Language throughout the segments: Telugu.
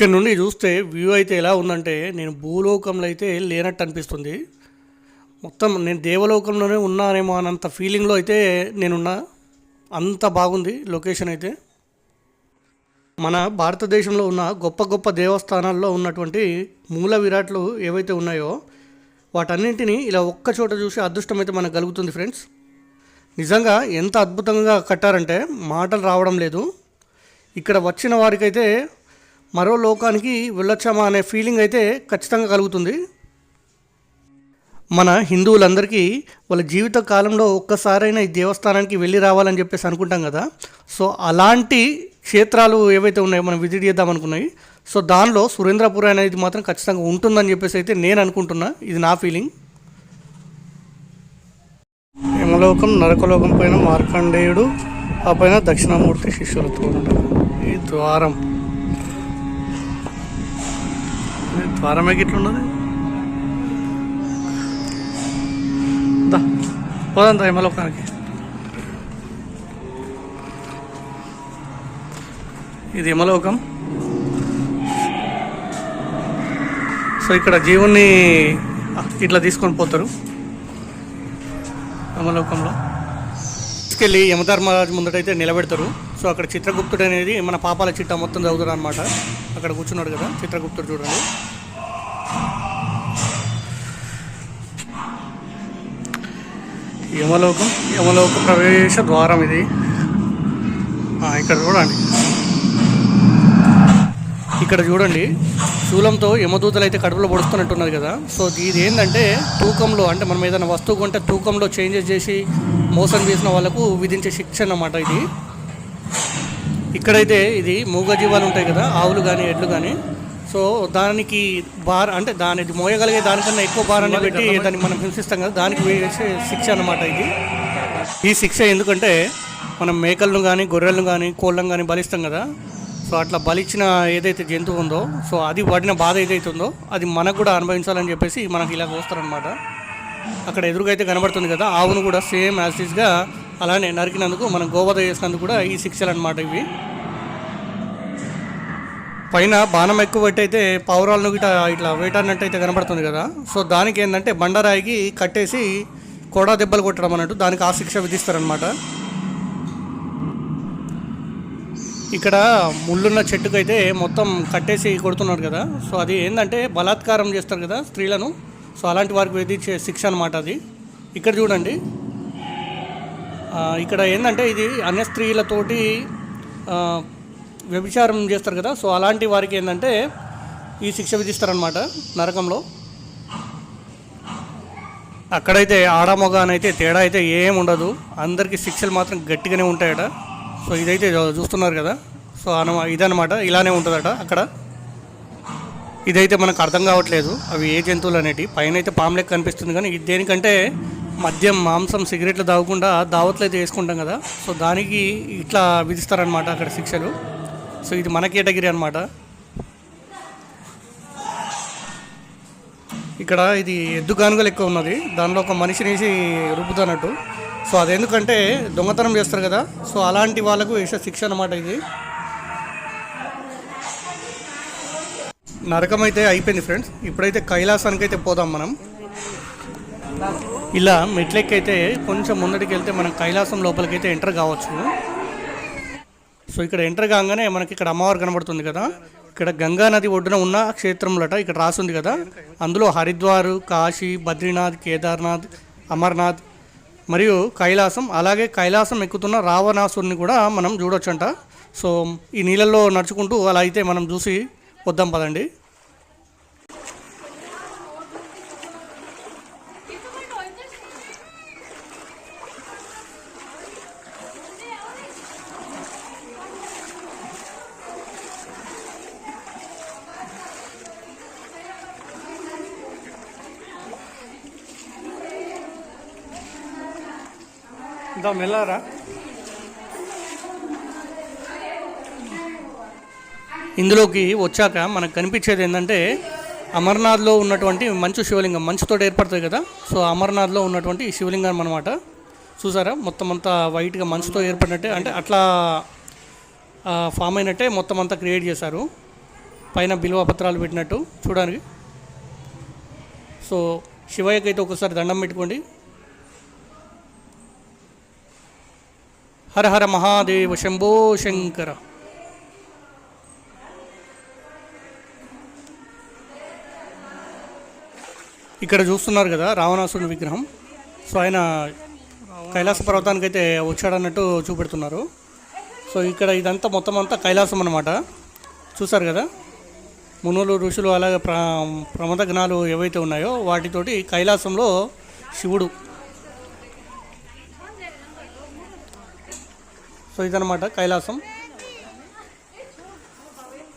ఇక్కడ నుండి చూస్తే వ్యూ అయితే ఎలా ఉందంటే నేను భూలోకంలో అయితే లేనట్టు అనిపిస్తుంది. మొత్తం నేను దేవలోకంలోనే ఉన్నానేమో అనంత ఫీలింగ్లో అయితే నేనున్నా. అంత బాగుంది లొకేషన్ అయితే. మన భారతదేశంలో ఉన్న గొప్ప గొప్ప దేవస్థానాల్లో ఉన్నటువంటి మూల విరాట్లు ఏవైతే ఉన్నాయో వాటన్నింటినీ ఇలా ఒక్క చోట చూసి అదృష్టం అయితే మనకు కలుగుతుంది ఫ్రెండ్స్ నిజంగా ఎంత అద్భుతంగా కట్టారంటే మాటలు రావడం లేదు. ఇక్కడ వచ్చిన వారికైతే మరో లోకానికి వెళ్ళొచ్చామా అనే ఫీలింగ్ అయితే ఖచ్చితంగా కలుగుతుంది. మన హిందువులందరికీ వాళ్ళ జీవిత కాలంలో ఒక్కసారైనా ఈ దేవస్థానానికి వెళ్ళి రావాలని చెప్పేసి అనుకుంటాం కదా. సో అలాంటి క్షేత్రాలు ఏవైతే ఉన్నాయో మనం విజిట్ చేద్దాం అనుకున్నాయి. సో దానిలో సురేంద్రపుర అనేది మాత్రం ఖచ్చితంగా ఉంటుందని చెప్పేసి అయితే నేను అనుకుంటున్నా. ఇది నా ఫీలింగ్ యమలోకం నరకలోకం పైన మార్కండేయుడు ఆ పైన దక్షిణామూర్తి శిష్యులతో ఉంటారు. ఈ ద్వారం. ద్వారమే గిట్లున్నది దా పోదంతా హిమలోకానికి ఇది యమలోకం సో ఇక్కడ జీవుణ్ణి ఇట్లా తీసుకొని పోతారు. యమలోకంలో తీసుకెళ్ళి యమధర్మరాజు ముందటైతే నిలబెడతారు. సో అక్కడ చిత్రగుప్తుడు అనేది మన పాపాల చిట్టా మొత్తం చదువుతాడు అనమాట అక్కడ కూర్చున్నాడు కదా చిత్రగుప్తుడు చూడండి. యమలోకం యమలోక ప్రవేశ ద్వారం ఇది. ఇక్కడ చూడండి. ఇక్కడ చూడండి శూలంతో యమదూతలు అయితే కడుపులో పొడుస్తున్నట్టున్నారు కదా. సో ఇది ఏంటంటే తూకంలో అంటే మనం ఏదైనా వస్తువు కొంటే తూకంలో చేంజెస్ చేసి మోసం చేసిన వాళ్ళకు విధించే శిక్ష అన్నమాట ఇది. ఇక్కడైతే ఇది మూగజీవాలు ఉంటాయి కదా ఆవులు కానీ ఎడ్లు కానీ సో దానికి భార అంటే దాని మోయగలిగే దానికన్నా ఎక్కువ భారాన్ని పెట్టి దాన్ని మనం హింసిస్తాం కదా దానికి వేసే శిక్ష అన్నమాట ఇది. ఈ శిక్ష ఎందుకంటే మనం మేకలను కానీ గొర్రెలను కానీ కోళ్ళను కానీ బలిస్తాం కదా. సో అట్లా బలిచ్చిన ఏదైతే జంతువు ఉందో సో అది పడిన బాధ ఏదైతే ఉందో అది మనకు కూడా అనుభవించాలని చెప్పేసి మనకి ఇలా వస్తారనమాట అక్కడ ఎదురుగా అయితే కనబడుతుంది కదా ఆవును కూడా సేమ్ యాసిడ్స్గా అలానే నరికినందుకు మనం గోవధ చేసినందుకు కూడా ఈ శిక్షలు అనమాట ఇవి. పైన బాణం ఎక్కువ పెట్టి అయితే పావురాలను గిట ఇట్లా వేటాడినట్టు అయితే కనబడుతుంది కదా. సో దానికి ఏంటంటే బండరాయికి కట్టేసి కొడా దెబ్బలు కొట్టడం అన్నట్టు దానికి ఆ శిక్ష విధిస్తారనమాట ఇక్కడ ముళ్ళున్న చెట్టుకైతే మొత్తం కట్టేసి కొడుతున్నారు కదా. సో అది ఏంటంటే బలాత్కారం చేస్తారు కదా స్త్రీలను. సో అలాంటి వారికి విధించే శిక్ష అనమాట అది. ఇక్కడ చూడండి. ఇక్కడ ఏంటంటే ఇది అన్య స్త్రీలతోటి వ్యభిచారం చేస్తారు కదా. సో అలాంటి వారికి ఏంటంటే ఈ శిక్ష విధిస్తారనమాట నరకంలో. అక్కడైతే ఆడమొగ అనైతే తేడా అయితే ఏం ఉండదు. అందరికీ శిక్షలు మాత్రం గట్టిగానే ఉంటాయట. సో ఇదైతే చూస్తున్నారు కదా. సో అన ఇదనమాట ఇలానే ఉంటుందట అక్కడ. ఇదైతే మనకు అర్థం కావట్లేదు. అవి ఏ జంతువులు అనేటి పైన అయితే పాము లెక్క కనిపిస్తుంది కానీ ఇది దేనికంటే మద్యం మాంసం సిగరెట్లు తాగకుండా దావత్లు అయితే వేసుకుంటాం కదా. సో దానికి ఇట్లా విధిస్తారనమాట అక్కడ శిక్షలు. సో ఇది మన కేటగిరీ అనమాట ఇక్కడ ఇది ఎద్దు గానుగలు ఎక్కువ ఉన్నది. దానిలో ఒక మనిషిని రుబ్బుతున్నట్టు సో అది ఎందుకంటే దొంగతనం చేస్తారు కదా. సో అలాంటి వాళ్ళకు వేసే శిక్ష అనమాట ఇది. నరకం అయితే అయిపోయింది ఫ్రెండ్స్ ఇప్పుడైతే కైలాసానికి అయితే పోదాం మనం. ఇలా మెట్లెక్కైతే అయితే కొంచెం ముందటికి వెళ్తే మనం కైలాసం లోపలికి అయితే ఎంటర్ కావచ్చు. సో ఇక్కడ ఎంటర్ కాగానే మనకి ఇక్కడ అమ్మవారు కనబడుతుంది కదా. ఇక్కడ గంగా నది ఒడ్డున ఉన్న క్షేత్రంలట ఇక్కడ రాసింది కదా. అందులో హరిద్వార్ కాశీ బద్రీనాథ్ కేదార్నాథ్ అమర్నాథ్ మరియు కైలాసం అలాగే కైలాసం ఎక్కుతున్న రావణాసుని కూడా మనం చూడొచ్చంట. సో ఈ నీళ్ళల్లో నడుచుకుంటూ అలా అయితే మనం చూసి వద్దాం పదండి. దా మెల్లారా ఇందులోకి వచ్చాక మనకు కనిపించేది ఏంటంటే అమర్నాథ్లో ఉన్నటువంటి మంచు శివలింగం మంచుతో ఏర్పడుతుంది కదా? సో అమర్నాథ్లో ఉన్నటువంటి శివలింగం అనమాట చూసారా? మొత్తం అంతా వైట్గా మంచుతో ఏర్పడినట్టే అంటే అట్లా ఫామ్ అయినట్టే మొత్తం అంతా క్రియేట్ చేశారు. పైన బిల్వ పత్రాలు పెట్టినట్టు చూడడానికి. సో శివయ్యకైతే ఒకసారి దండం పెట్టుకోండి. హర హర మహాదేవ శంభో శంకర. ఇక్కడ చూస్తున్నారు కదా రావణాసురుని విగ్రహం. సో ఆయన కైలాస పర్వతానికి అయితే వచ్చాడన్నట్టు చూపెడుతున్నారు. సో ఇక్కడ ఇదంతా మొత్తం అంతా కైలాసం అన్నమాట. చూసారు కదా? మునులు ఋషులు అలాగే ప్ర ప్రమద గణాలు ఏవైతే ఉన్నాయో వాటితోటి కైలాసంలో శివుడు సో ఇదనమాట కైలాసం.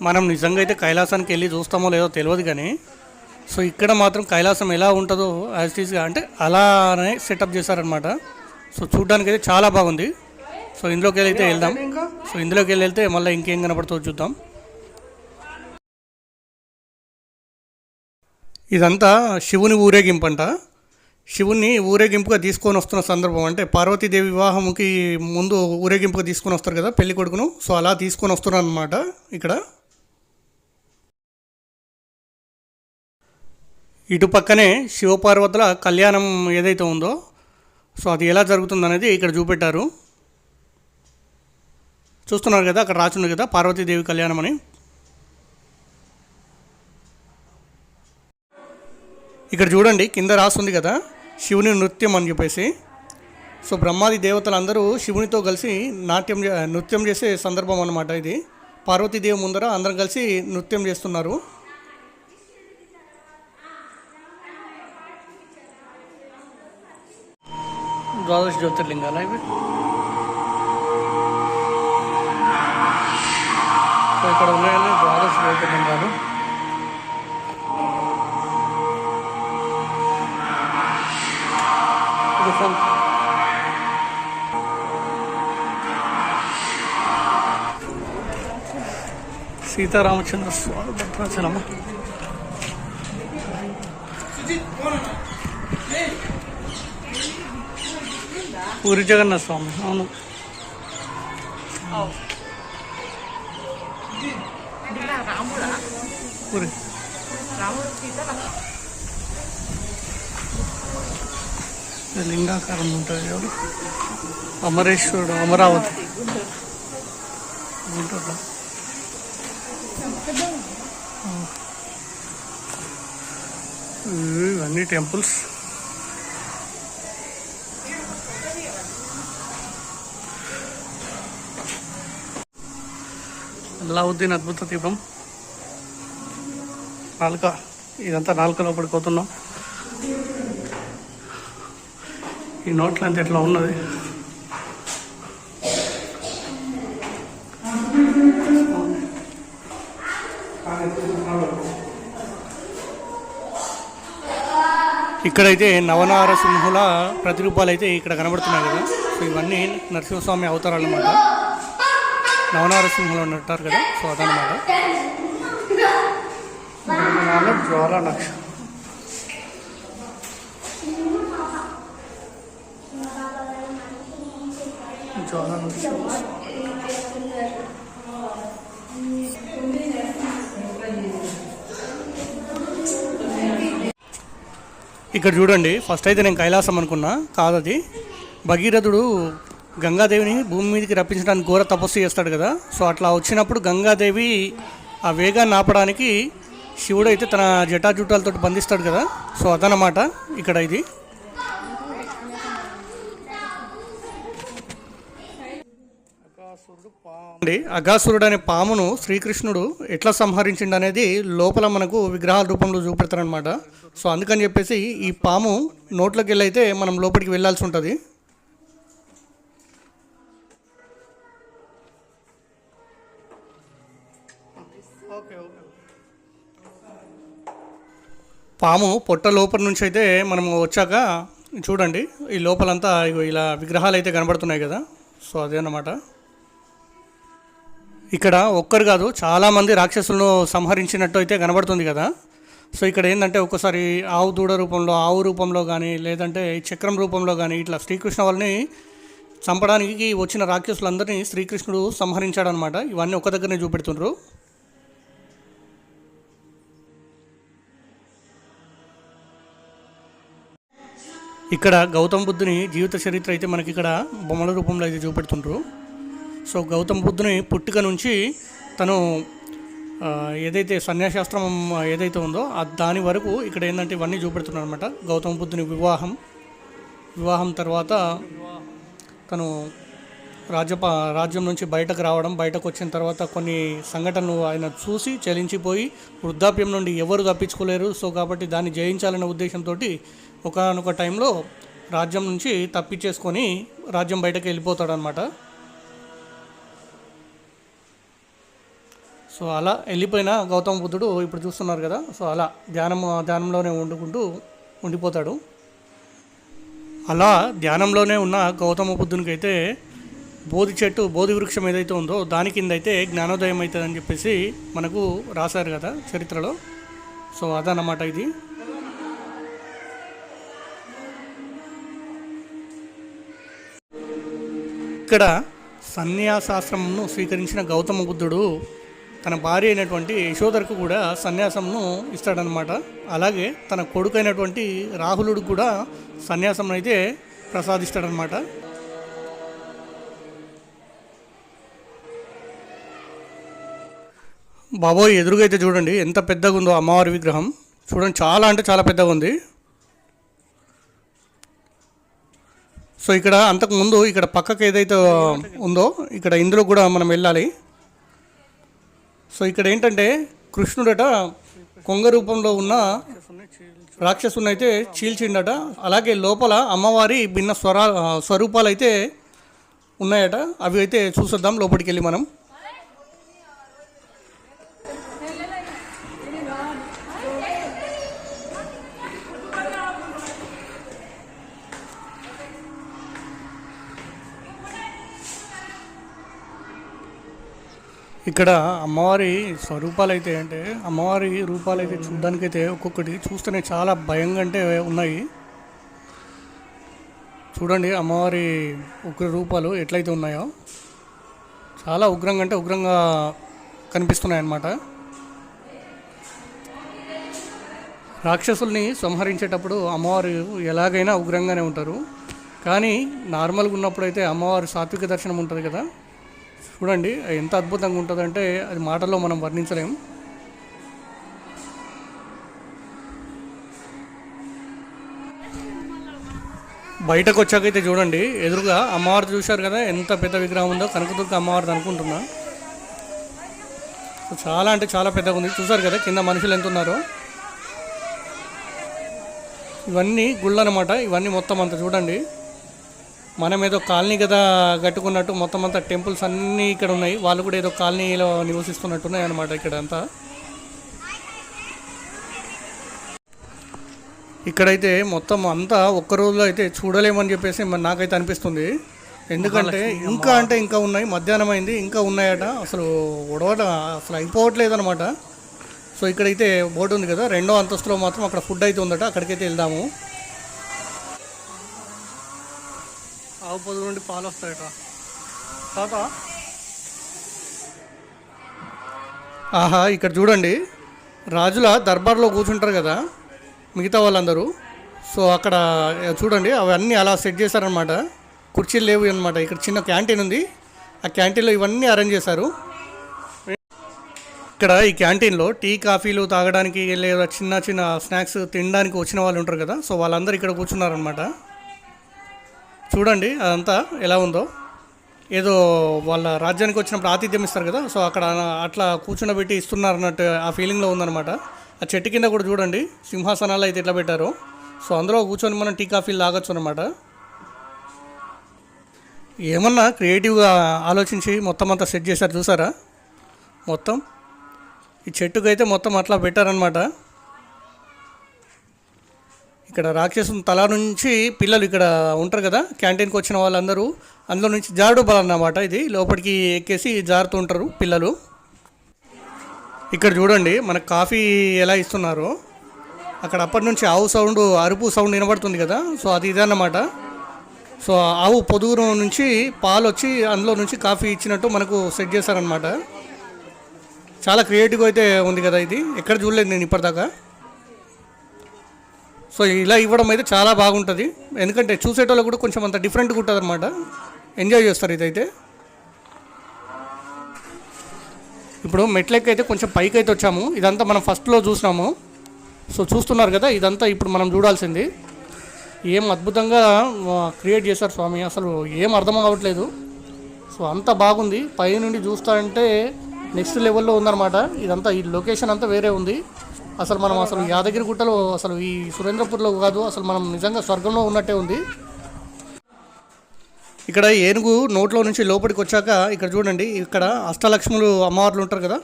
మనం నిజంగా అయితే కైలాసానికి వెళ్ళి చూస్తామో లేదో తెలియదు కానీ సో ఇక్కడ మాత్రం కైలాసం ఎలా ఉంటుందో యాజ్ టీజ్గా అంటే అలానే సెటప్ చేశారనమాట సో చూడడానికి అయితే చాలా బాగుంది. సో ఇందులోకి వెళ్ళి అయితే వెళ్దాం. సో ఇందులోకి వెళ్ళి వెళ్తే మళ్ళీ ఇంకేం కనపడుతుందో చూద్దాం. ఇదంతా శివుని ఊరేగింపు శివుణ్ణి ఊరేగింపుగా తీసుకొని వస్తున్న సందర్భం అంటే పార్వతీదేవి వివాహంకి ముందు ఊరేగింపుగా తీసుకొని వస్తారు కదా పెళ్ళి కొడుకును? సో అలా తీసుకొని వస్తున్నారు అనమాట ఇక్కడ. ఇటు పక్కనే శివపార్వతుల కళ్యాణం ఏదైతే ఉందో సో అది ఎలా జరుగుతుందనేది ఇక్కడ చూపెట్టారు. చూస్తున్నారు కదా అక్కడ రాచుంది కదా పార్వతీదేవి కళ్యాణం అని. ఇక్కడ చూడండి కింద రాస్తుంది కదా. శివుని నృత్యం అని చెప్పేసి. సో బ్రహ్మాది దేవతలందరూ శివునితో కలిసి నాట్యం నృత్యం చేసే సందర్భం అన్నమాట ఇది. పార్వతీదేవి ముందర అందరం కలిసి నృత్యం చేస్తున్నారు. ద్వాదశ జ్యోతిర్లింగాల ఇవి? సో ఇక్కడ ఉన్నాయని ద్వాదశ జ్యోతిర్లింగాలు. ఫోన్ సీతారామచంద్ర స్వామి భద్రాచలమ. పూరి జగన్నాథ స్వామి అవును. పూరి రాముడు సీత లింగాకారం ఉంటుంది ఎవరు? అమరేశ్వరుడు అమరావతి. ఉంటుందా ఇవన్నీ టెంపుల్స్. అల్లావుద్దీన్ అద్భుత దీపం నాలుక ఇదంతా నాలుక లోపలికి ఈ నోట్ల ఎట్లా ఉన్నది? ఇక్కడైతే నవనార సింహుల ప్రతిరూపాలు అయితే ఇక్కడ కనబడుతున్నాయి కదా. సో ఇవన్నీ నరసింహస్వామి అవతారాలు అన్నమాట నవనార సింహులు అంటారు కదా సో అదనమాట జ్వాల నక్ష జ్వాలా నక్ష ఇక్కడ చూడండి ఫస్ట్ అయితే నేను కైలాసం అనుకున్నా కాదది భగీరథుడు గంగాదేవిని భూమి మీదకి రప్పించడానికి ఘోర తపస్సు చేస్తాడు కదా. సో అట్లా వచ్చినప్పుడు గంగాదేవి ఆ వేగాన్ని ఆపడానికి శివుడు అయితే తన జటాజుటాలతో బంధిస్తాడు కదా. సో అదనమాట ఇక్కడ ఇది. అండి అగాసురుడు అనే పామును శ్రీకృష్ణుడు ఎట్లా సంహరించిండు అనేది లోపల మనకు విగ్రహాల రూపంలో చూపెడతారనమాట సో అందుకని చెప్పేసి ఈ పాము నోట్లోకి వెళ్ళైతే మనం లోపలికి వెళ్ళాల్సి ఉంటుంది. పాము పొట్ట లోపల నుంచి అయితే మనం వచ్చాక చూడండి ఈ లోపలంతా ఇలా విగ్రహాలు అయితే కనబడుతున్నాయి కదా. సో అదేనమాట ఇక్కడ ఒక్కరు కాదు చాలామంది రాక్షసులను సంహరించినట్టు అయితే కనబడుతుంది కదా. సో ఇక్కడ ఏంటంటే ఒక్కసారి ఆవు దూడ రూపంలో ఆవు రూపంలో కానీ లేదంటే చక్రం రూపంలో కానీ ఇట్లా శ్రీకృష్ణ వాళ్ళని చంపడానికి వచ్చిన రాక్షసులందరినీ శ్రీకృష్ణుడు సంహరించాడనమాట. ఇవన్నీ ఒక దగ్గరనే చూపెడుతుండ్రు. ఇక్కడ గౌతమ్ బుద్ధుని జీవిత చరిత్ర అయితే మనకి ఇక్కడ బొమ్మల రూపంలో అయితే చూపెడుతుండ్రు. సో గౌతమ బుద్ధుని పుట్టుక నుంచి తను ఏదైతే సన్యాసాస్త్రం ఏదైతే ఉందో దాని వరకు ఇక్కడ ఏంటంటే ఇవన్నీ చూపెడుతున్నారు అనమాట గౌతమ బుద్ధుని వివాహం. వివాహం తర్వాత తను రాజ్యప రాజ్యం నుంచి బయటకు రావడం బయటకు వచ్చిన తర్వాత కొన్ని సంఘటనలు ఆయన చూసి చలించిపోయి వృద్ధాప్యం నుండి ఎవరు తప్పించుకోలేరు. సో కాబట్టి దాన్ని జయించాలనే ఉద్దేశంతో ఒకనొక టైంలో రాజ్యం నుంచి తప్పించేసుకొని రాజ్యం బయటకు వెళ్ళిపోతాడనమాట సో అలా వెళ్ళిపోయిన గౌతమ బుద్ధుడు ఇప్పుడు చూస్తున్నారు కదా సో అలా ధ్యానం ధ్యానంలోనే వండుకుంటూ ఉండిపోతాడు. అలా ధ్యానంలోనే ఉన్న గౌతమ బుద్ధునికి అయితే బోధి చెట్టు బోధి వృక్షం ఏదైతే ఉందో దాని కింద అయితే జ్ఞానోదయం అవుతుందని చెప్పేసి మనకు రాశారు కదా చరిత్రలో. సో అదన్నమాట ఇది. ఇక్కడ సన్యాసాశ్రమంను స్వీకరించిన గౌతమ బుద్ధుడు తన భార్య అయినటువంటి యశోదరకు కూడా సన్యాసంను ఇస్తాడనమాట అలాగే తన కొడుకైనటువంటి రాహులుడు కూడా సన్యాసం అయితే ప్రసాదిస్తాడనమాట బాబోయ్ ఎదురుగా అయితే చూడండి ఎంత పెద్దగా ఉందో అమ్మవారి విగ్రహం. చూడండి చాలా అంటే చాలా పెద్దగా ఉంది సో ఇక్కడ అంతకు ముందు ఇక్కడ పక్కకు ఏదైతే ఉందో ఇక్కడ ఇందులో కూడా మనం వెళ్ళాలి. సో ఇక్కడ ఏంటంటే కృష్ణుడట కొంగ రూపంలో ఉన్న రాక్షసుని అయితే చీల్చిండట. అలాగే లోపల అమ్మవారి భిన్న స్వరా స్వరూపాలు అయితే ఉన్నాయట. అవి అయితే చూసొద్దాం లోపలికి వెళ్ళి మనం. ఇక్కడ అమ్మవారి స్వరూపాలు అయితే అంటే అమ్మవారి రూపాలు అయితే చూడ్డానికైతే ఒక్కొక్కటి చూస్తేనే చాలా భయంగా అంటే ఉన్నాయి. చూడండి అమ్మవారి ఉగ్ర రూపాలు ఎట్లయితే ఉన్నాయో. చాలా ఉగ్రంగా అంటే ఉగ్రంగా కనిపిస్తున్నాయి అన్నమాట రాక్షసుల్ని సంహరించేటప్పుడు అమ్మవారు ఎలాగైనా ఉగ్రంగానే ఉంటారు. కానీ నార్మల్గా ఉన్నప్పుడు అయితే అమ్మవారి సాత్విక దర్శనం ఉంటుంది కదా. చూడండి అది ఎంత అద్భుతంగా ఉంటుందంటే అది మాటల్లో మనం వర్ణించలేం. బయటకు వచ్చాకైతే చూడండి ఎదురుగా అమ్మవారు చూశారు కదా ఎంత పెద్ద విగ్రహం ఉందో కనకదుర్గ అమ్మవారిది అనుకుంటున్నా. చాలా అంటే చాలా పెద్దగా ఉంది. చూసారు కదా కింద మనుషులు ఎంత ఉన్నారో. ఇవన్నీ గుళ్ళు అనమాట ఇవన్నీ మొత్తం అంతా చూడండి. మనం ఏదో కాలనీ కదా కట్టుకున్నట్టు మొత్తం అంతా టెంపుల్స్ అన్నీ ఇక్కడ ఉన్నాయి. వాళ్ళు కూడా ఏదో కాలనీలో నివసిస్తున్నట్టున్నాయి అనమాట ఇక్కడ అంతా ఇక్కడైతే మొత్తం అంతా ఒక్క రోజులో అయితే చూడలేమని చెప్పేసి నాకైతే అనిపిస్తుంది. ఎందుకంటే ఇంకా అంటే ఇంకా ఉన్నాయి. మధ్యాహ్నం అయింది. ఇంకా ఉన్నాయట. అసలు ఉడవట అసలు అయిపోవట్లేదు అనమాట సో ఇక్కడైతే బోర్డు ఉంది కదా. రెండో అంతస్తులో మాత్రం అక్కడ ఫుడ్ అయితే ఉందట. అక్కడికైతే వెళ్దాము. ఆవు పొదుగు నుండి పాలు వస్తాయట. తాత? ఆహా ఇక్కడ చూడండి. రాజుల దర్బార్లో కూర్చుంటారు కదా మిగతా వాళ్ళందరూ. సో అక్కడ చూడండి అవన్నీ అలా సెట్ చేశారనమాట కుర్చీలు లేవు అనమాట ఇక్కడ చిన్న క్యాంటీన్ ఉంది. ఆ క్యాంటీన్లో ఇవన్నీ అరేంజ్ చేశారు. ఇక్కడ ఈ క్యాంటీన్లో టీ కాఫీలు తాగడానికి లేదా చిన్న చిన్న స్నాక్స్ తినడానికి వచ్చిన వాళ్ళు ఉంటారు కదా సో వాళ్ళందరూ ఇక్కడ కూర్చున్నారనమాట చూడండి అదంతా ఎలా ఉందో. ఏదో వాళ్ళ రాజ్యానికి వచ్చినప్పుడు ఆతిథ్యం ఇస్తారు కదా సో అక్కడ అట్లా కూర్చుండబెట్టి ఇస్తున్నారు అన్నట్టు ఆ ఫీలింగ్లో ఉందన్నమాట. ఆ చెట్టు కింద కూడా చూడండి సింహాసనాలు అయితే ఎట్లా పెట్టారు. సో అందులో కూర్చొని మనం టీ కాఫీలు తాగొచ్చు అనమాట ఏమన్నా క్రియేటివ్గా ఆలోచించి మొత్తం అంతా సెట్ చేశారు చూసారా? మొత్తం ఈ చెట్టుకైతే మొత్తం అట్లా పెట్టారనమాట ఇక్కడ రాక్షసుని తల నుంచి పిల్లలు ఇక్కడ ఉంటారు కదా క్యాంటీన్కి వచ్చిన వాళ్ళందరూ. అందులో నుంచి జారుడు బల అన్నమాట ఇది. లోపలికి ఎక్కేసి జారుతూ ఉంటారు పిల్లలు. ఇక్కడ చూడండి మనకు కాఫీ ఎలా ఇస్తున్నారు. అక్కడ అప్పటి నుంచి ఆవు సౌండ్ అరుపు సౌండ్ వినబడుతుంది కదా. సో అది ఇదన్నమాట సో ఆవు పొదుగు నుంచి పాలు వచ్చి అందులో నుంచి కాఫీ ఇచ్చినట్టు మనకు సెట్ చేశారనమాట చాలా క్రియేటివ్ అయితే ఉంది కదా ఇది. ఎక్కడ చూడలేదు నేను ఇప్పటిదాకా. సో ఇలా ఇవ్వడం అయితే చాలా బాగుంటుంది. ఎందుకంటే చూసేటోళ్ళు కూడా కొంచెం అంత డిఫరెంట్గా ఉంటుంది అనమాట ఎంజాయ్ చేస్తారు ఇదైతే. ఇప్పుడు మెట్లెక్కి అయితే కొంచెం పైకి అయితే వచ్చాము. ఇదంతా మనం ఫస్ట్లో చూసినాము. సో చూస్తున్నారు కదా ఇదంతా ఇప్పుడు మనం చూడాల్సింది. ఏం అద్భుతంగా క్రియేట్ చేశారు స్వామి. అసలు ఏం అర్థం అవ్వట్లేదు సో అంత బాగుంది. పై నుండి చూస్తా అంటే నెక్స్ట్ లెవెల్లో ఉందన్నమాట. ఇదంతా ఈ లొకేషన్ అంతా వేరే ఉంది. అసలు మనం అసలు యాదగిరి గుట్టలో అసలు ఈ సురేంద్రపూర్లో కాదు అసలు మనం నిజంగా స్వర్గంలో ఉన్నట్టే ఉంది. ఇక్కడ ఏనుగు నోట్లో నుంచి లోపలికి వచ్చాక ఇక్కడ చూడండి ఇక్కడ అష్టలక్ష్ములు అమ్మవార్లు ఉంటారు కదా?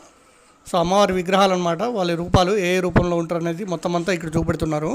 సో అమ్మవారి విగ్రహాలు అనమాట వాళ్ళ రూపాలు ఏ రూపంలో ఉంటారు అనేది మొత్తం అంతా ఇక్కడ చూపెడుతున్నారు.